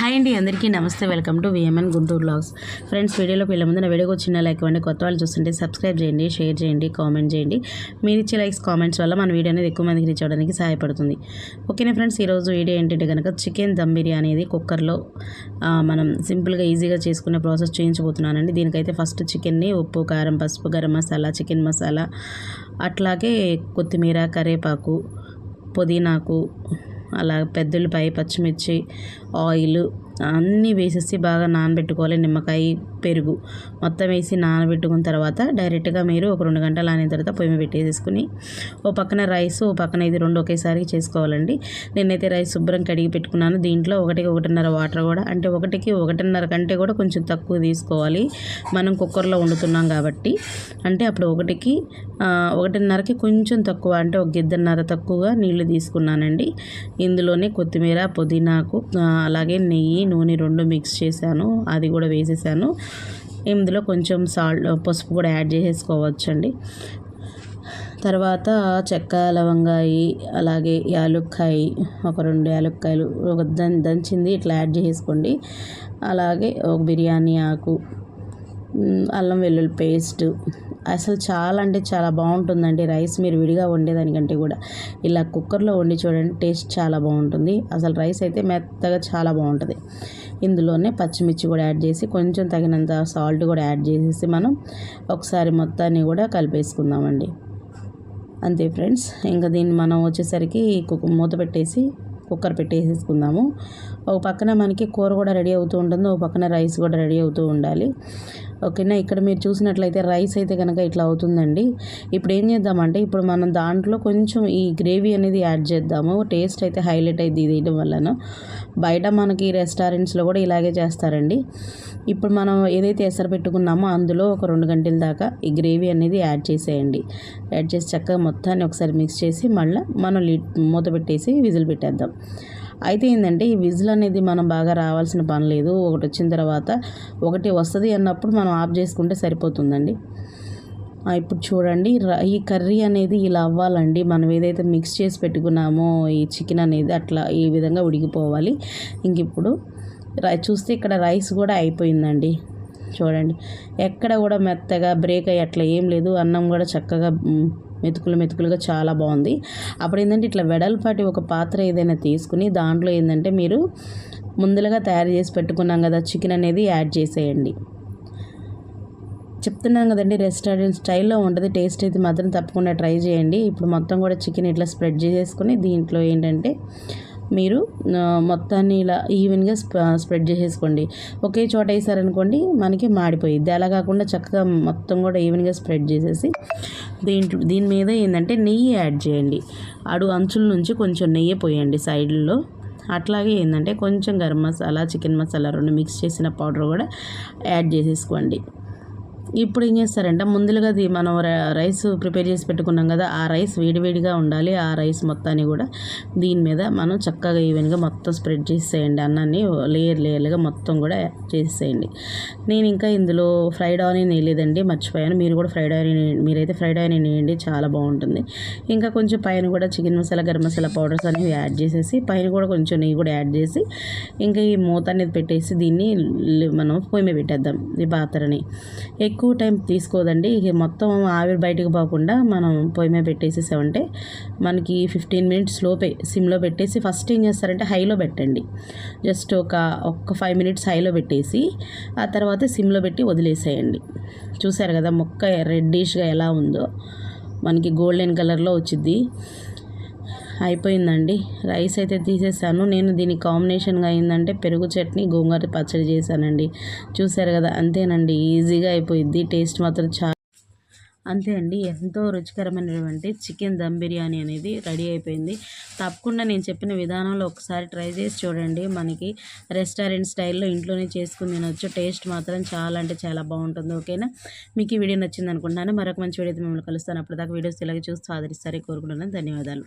Hi అండి అందరికీ నమస్తే. Welcome to V M N Guntur blogs friends వీడియోలో వెళ్ళే ముందు నా వీడియోకి వచ్చిన లైక్ ఇవ్వండి కొత్త వాళ్ళు చూస్తుంటే సబ్స్క్రైబ్ చేయండి షేర్ చేయండి కామెంట్ చేయండి. మీరు ఇచ్చే లైక్స్ కామెంట్స్ వల్ల మన వీడియో అనేది ఎక్కువ మందికి రీచ్ అవ్వడానికి సహాయపడుతుంది. ఓకేనా ఫ్రెండ్స్ ఈరోజు వీడియో ఏంటంటే కనుక చికెన్ దమ్ బిర్యానీ అనేది కుక్కర్లో మనం సింపుల్గా ఈజీగా చేసుకునే ప్రాసెస్ చేయించబోతున్నానండి. దీనికైతే ఫస్ట్ చికెన్ని ఉప్పు కారం పసుపు గరం మసాలా చికెన్ మసాలా అట్లాగే కొత్తిమీర కరివేపాకు పుదీనాకు అలా పెద్దుల్లిపాయ పచ్చిమిర్చి ఆయిల్ అన్నీ వేసేసి బాగా నానబెట్టుకోవాలి. నిమ్మకాయ పెరుగు. మొత్తం వేసి నానబెట్టుకున్న తర్వాత డైరెక్ట్గా మీరు ఒక రెండు గంటలు ఆనిన తర్వాత పొయ్యి పెట్టేసేసుకుని ఓ పక్కన రైస్ ఓ పక్కన ఇది రెండు ఒకేసారి చేసుకోవాలండి. నేనైతే రైస్ శుభ్రం కడిగి పెట్టుకున్నాను. దీంట్లో ఒకటికి ఒకటిన్నర వాటర్ కూడా అంటే ఒకటికి ఒకటిన్నర కంటే కూడా కొంచెం తక్కువ తీసుకోవాలి. మనం కుక్కర్లో వండుతున్నాం కాబట్టి. అంటే అప్పుడు ఒకటికి ఒకటిన్నరకి కొంచెం తక్కువ అంటే ఒక గిద్దన్నర తక్కువగా నీళ్ళు తీసుకున్నానండి. ఇందులోనే కొత్తిమీర పుదీనాకు అలాగే నెయ్యి నూనె రెండు మిక్స్ చేశాను. అది కూడా వేసేసాను. ఇందులో కొంచెం సాల్ట్ పసుపు కూడా యాడ్ చేసేసుకోవచ్చండి. తర్వాత చెక్క లవంగాయి అలాగే యాలుక్కాయి ఒక రెండు యాలుక్కాయలు ఒక దం దంచింది ఇట్లా యాడ్ చేసుకోండి అలాగే ఒక బిర్యానీ ఆకు అల్లం వెల్లుల్లి పేస్ట్ అసలు చాలా అంటే చాలా బాగుంటుందండి. రైస్ మీరు విడిగా వండేదానికంటే కూడా. ఇలా కుక్కర్లో వండి చూడండి టేస్ట్ చాలా బాగుంటుంది. అసలు రైస్ అయితే మెత్తగా చాలా బాగుంటుంది. ఇందులోనే పచ్చిమిర్చి కూడా యాడ్ చేసి కొంచెం తగినంత సాల్ట్ కూడా యాడ్ చేసేసి మనం ఒకసారి మొత్తాన్ని కూడా కలిపేసుకుందామండి. అంతే ఫ్రెండ్స్ ఇంకా దీన్ని మనం వచ్చేసరికి కుక్ మూత పెట్టేసి కుక్కర్ పెట్టేసేసుకుందాము. ఒక పక్కన మనకి కూర కూడా రెడీ అవుతూ ఉంటుంది. ఒక పక్కన రైస్ కూడా రెడీ అవుతూ ఉండాలి. ఓకేనా? ఇక్కడ మీరు చూసినట్లయితే రైస్ అయితే కనుక ఇట్లా అవుతుందండి. ఇప్పుడు ఏం చేద్దామంటే ఇప్పుడు మనం దాంట్లో కొంచెం ఈ గ్రేవీ అనేది యాడ్ చేద్దాము. టేస్ట్ అయితే హైలైట్ అయితే ఇది వలన. బయట మనకి రెస్టారెంట్స్లో కూడా ఇలాగే చేస్తారండి. ఇప్పుడు మనం ఏదైతే ఎసరు పెట్టుకున్నామో అందులో ఒక రెండు గంటల దాకా ఈ గ్రేవీ అనేది యాడ్ చేసేయండి. యాడ్ చేసి చక్కగా మొత్తాన్ని ఒకసారి మిక్స్ చేసి మళ్ళీ మనం లిడ్ మూత పెట్టేసి విజిల్ పెట్టేద్దాం. అయితే ఏంటంటే ఈ విజిల్ అనేది మనం బాగా రావాల్సిన పని లేదు. ఒకటి వచ్చిన తర్వాత ఒకటి వస్తుంది అన్నప్పుడు మనం ఆఫ్ చేసుకుంటే సరిపోతుందండి. ఇప్పుడు చూడండి ఈ కర్రీ అనేది ఇలా అవ్వాలండి. మనం ఏదైతే మిక్స్ చేసి పెట్టుకున్నామో ఈ చికెన్ అనేది అట్లా ఈ విధంగా ఉడికిపోవాలి. ఇంక ఇప్పుడు రై చూస్తే ఇక్కడ రైస్ కూడా అయిపోయిందండి. చూడండి ఎక్కడ కూడా మెత్తగా బ్రేక్ అయ్యి అట్లా ఏం లేదు. అన్నం కూడా చక్కగా మెతుకులు మెతుకులుగా చాలా బాగుంది. అప్పుడు ఏంటంటే ఇట్లా వెడల్పాటి ఒక పాత్ర ఏదైనా తీసుకుని దాంట్లో ఏంటంటే మీరు ముందులుగా తయారు చేసి పెట్టుకున్నాం కదా చికెన్ అనేది యాడ్ చేసేయండి. చెప్తున్నాం కదండి రెస్టారెంట్ స్టైల్లో ఉంటుంది టేస్ట్ అయితే మాత్రం తప్పకుండా ట్రై చేయండి. ఇప్పుడు మొత్తం కూడా చికెన్ ఇట్లా స్ప్రెడ్ చేసేసుకుని దీంట్లో ఏంటంటే మీరు మొత్తాన్ని ఇలా ఈవెన్గా స్ప్రెడ్ చేసేసుకోండి. ఒకే చోట వేసారనుకోండి మనకి మాడిపోయిద్ది. అలా కాకుండా చక్కగా మొత్తం కూడా ఈవెన్గా స్ప్రెడ్ చేసేసి దీంట్లో దీని మీద ఏంటంటే నెయ్యి యాడ్ చేయండి. అడు అంచుల నుంచి కొంచెం నెయ్యి పోయండి సైడ్లో. అట్లాగే ఏంటంటే కొంచెం గరం మసాలా చికెన్ మసాలా రెండు మిక్స్ చేసిన పౌడర్ కూడా యాడ్ చేసేసుకోండి. ఇప్పుడు ఏం చేస్తారంటే ముందులుగా అది మనం రైస్ ప్రిపేర్ చేసి పెట్టుకున్నాం కదా ఆ రైస్ వేడివేడిగా ఉండాలి. ఆ రైస్ మొత్తాన్ని కూడా దీని మీద మనం చక్కగా ఈవెన్గా మొత్తం స్ప్రెడ్ చేసేయండి. అన్నాన్ని లేయర్ లేయర్లుగా మొత్తం కూడా చేసేయండి. నేను ఇంకా ఇందులో ఫ్రైడ్ ఆనియన్ వేయలేదండి మర్చిపోయాను. మీరు కూడా ఫ్రైడ్ ఆనియన్ మీరైతే ఫ్రైడ్ ఆనియన్ వేయండి చాలా బాగుంటుంది. ఇంకా కొంచెం పైన కూడా చికెన్ మసాలా గరం మసాలా పౌడర్స్ అనేవి యాడ్ చేసేసి పైన కూడా కొంచెం నెయ్యి కూడా యాడ్ చేసి ఇంకా ఈ మూత అనేది పెట్టేసి దీన్ని మనం పొయ్యి పెట్టేద్దాం ఈ పాత్రని. ఎక్కువ ఎక్కువ టైం తీసుకోదండి. ఇక మొత్తం ఆవిరి బయటకు పోకుండా మనం పొయ్యి మీద పెట్టేసేసామంటే మనకి ఫిఫ్టీన్ మినిట్స్ లోపే సిమ్లో పెట్టేసి ఫస్ట్ ఏం చేస్తారంటే హైలో పెట్టండి. జస్ట్ ఒక ఒక్క ఫైవ్ మినిట్స్ హైలో పెట్టేసి ఆ తర్వాత సిమ్లో పెట్టి వదిలేసేయండి. చూసారు కదా మొక్క రెడ్డిష్గా ఎలా ఉందో. మనకి గోల్డెన్ కలర్లో వచ్చింది అయిపోయిందండి. రైస్ అయితే తీసేసాను. నేను దీని కాంబినేషన్గా అయిందంటే పెరుగు చట్నీ గోంగూర పచ్చడి చేశానండి. చూసారు కదా అంతేనండి. ఈజీగా అయిపోయింది టేస్ట్ మాత్రం చాలా అంతే అండి. ఎంతో రుచికరమైనటువంటి చికెన్ దమ్ బిర్యానీ అనేది రెడీ అయిపోయింది. తప్పకుండా నేను చెప్పిన విధానంలో ఒకసారి ట్రై చేసి చూడండి. మనకి రెస్టారెంట్ స్టైల్లో ఇంట్లోనే చేసుకుని తినొచ్చు. టేస్ట్ మాత్రం చాలా అంటే చాలా బాగుంటుంది. ఓకేనా? మీకు ఈ వీడియో నచ్చింది అనుకుంటున్నాను మరొక మంచి వీడియో అయితే మిమ్మల్ని కలుస్తాను. అప్పటిదాకా వీడియోస్ ఇలాగే చూస్తూ ఆదరిస్తారే కోరుకుంటున్నాను. ధన్యవాదాలు.